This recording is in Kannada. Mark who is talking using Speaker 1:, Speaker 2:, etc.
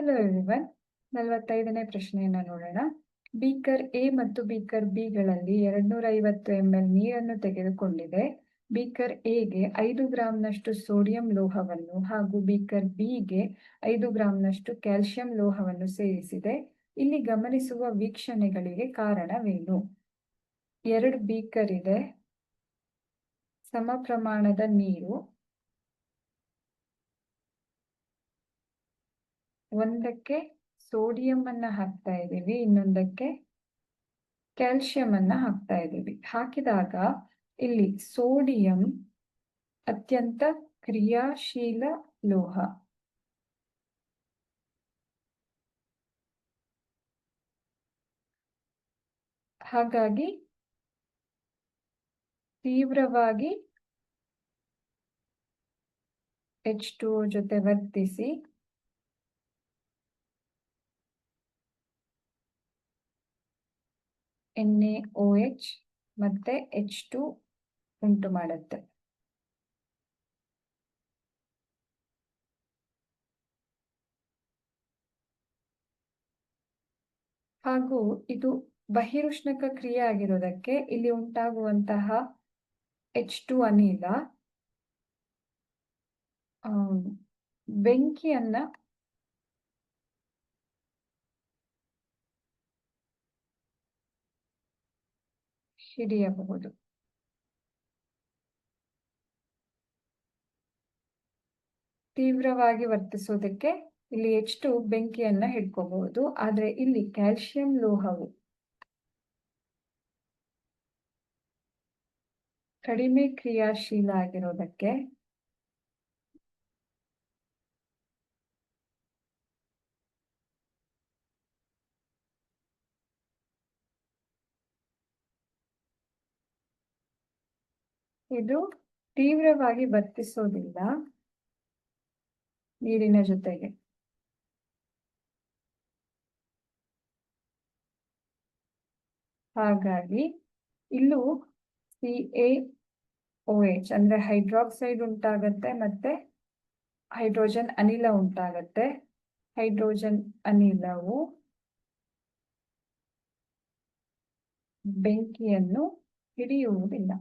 Speaker 1: ಹೆಲೋ ಎವ್ರಿವನ್ ನಲವತ್ತೈದನೇ ಪ್ರಶ್ನೆಯನ್ನ ನೋಡೋಣ. ಬೀಕರ್ ಎ ಮತ್ತು ಬೀಕರ್ ಬಿಗಳಲ್ಲಿ ಎರಡ್ನೂರ ಐವತ್ತು ಎಂ ಎಲ್ ನೀರನ್ನು ತೆಗೆದುಕೊಂಡಿದೆ. ಬೀಕರ್ ಎಗೆ ಐದು ಗ್ರಾಂನಷ್ಟು ಸೋಡಿಯಂ ಲೋಹವನ್ನು ಹಾಗೂ ಬೀಕರ್ ಬಿಗೆ ಐದು ಗ್ರಾಂನಷ್ಟು ಕ್ಯಾಲ್ಸಿಯಂ ಲೋಹವನ್ನು ಸೇರಿಸಿದೆ. ಇಲ್ಲಿ ಗಮನಿಸುವ ವೀಕ್ಷಣೆಗಳಿಗೆ ಕಾರಣವೇನು? ಎರಡು ಬೀಕರ್ ಇದೆ. ಸಮ ಪ್ರಮಾಣದ ನೀರು ಒಂದಕ್ಕೆ ಸೋಡಿಯಂ ಅನ್ನ ಹಾಕ್ತಾ ಇದ್ದೀವಿ, ಇನ್ನೊಂದಕ್ಕೆ ಕ್ಯಾಲ್ಸಿಯಂ ಅನ್ನ ಹಾಕ್ತಾ ಇದ್ದೀವಿ. ಹಾಕಿದಾಗ ಇಲ್ಲಿ ಸೋಡಿಯಂ ಅತ್ಯಂತ ಕ್ರಿಯಾಶೀಲ ಲೋಹ. ಹಾಗಾಗಿ ತೀವ್ರವಾಗಿ ಎಚ್ ಟು ಜೊತೆ ವರ್ತಿಸಿ ಎನ್ ಎ ಓ ಎಚ್ ಮತ್ತೆ ಎಚ್ ಟು ಉಂಟು ಮಾಡುತ್ತೆ. ಹಾಗೂ ಇದು ಬಹಿರುಷ್ಣಕ ಕ್ರಿಯೆ ಆಗಿರೋದಕ್ಕೆ ಇಲ್ಲಿ ಉಂಟಾಗುವಂತಹ ಎಚ್ ಟು ಅನಿಲ ಬೆಂಕಿಯನ್ನ ಹಿಡಿಯಬಹುದು. ತೀವ್ರವಾಗಿ ವರ್ತಿಸೋದಕ್ಕೆ ಇಲ್ಲಿ ಎಚ್ ಟು ಬೆಂಕಿಯನ್ನ ಹಿಡ್ಕೋಬಹುದು. ಆದ್ರೆ ಇಲ್ಲಿ ಕ್ಯಾಲ್ಸಿಯಂ ಲೋಹವು ಕಡಿಮೆ ಕ್ರಿಯಾಶೀಲ ಆಗಿರೋದಕ್ಕೆ ಇದು ತೀವ್ರವಾಗಿ ವರ್ತಿಸೋದಿಲ್ಲ ನೀರಿನ ಜೊತೆಗೆ. ಹಾಗಾಗಿ ಇಲ್ಲೂ ಸಿ ಎ ಓ ಎಚ್ ಅಂದ್ರೆ ಹೈಡ್ರಾಕ್ಸೈಡ್ ಉಂಟಾಗತ್ತೆ ಮತ್ತೆ ಹೈಡ್ರೋಜನ್ ಅನಿಲ ಉಂಟಾಗತ್ತೆ. ಹೈಡ್ರೋಜನ್ ಅನಿಲವು ಬೆಂಕಿಯನ್ನು ಹಿಡಿಯುವುದಿಲ್ಲ.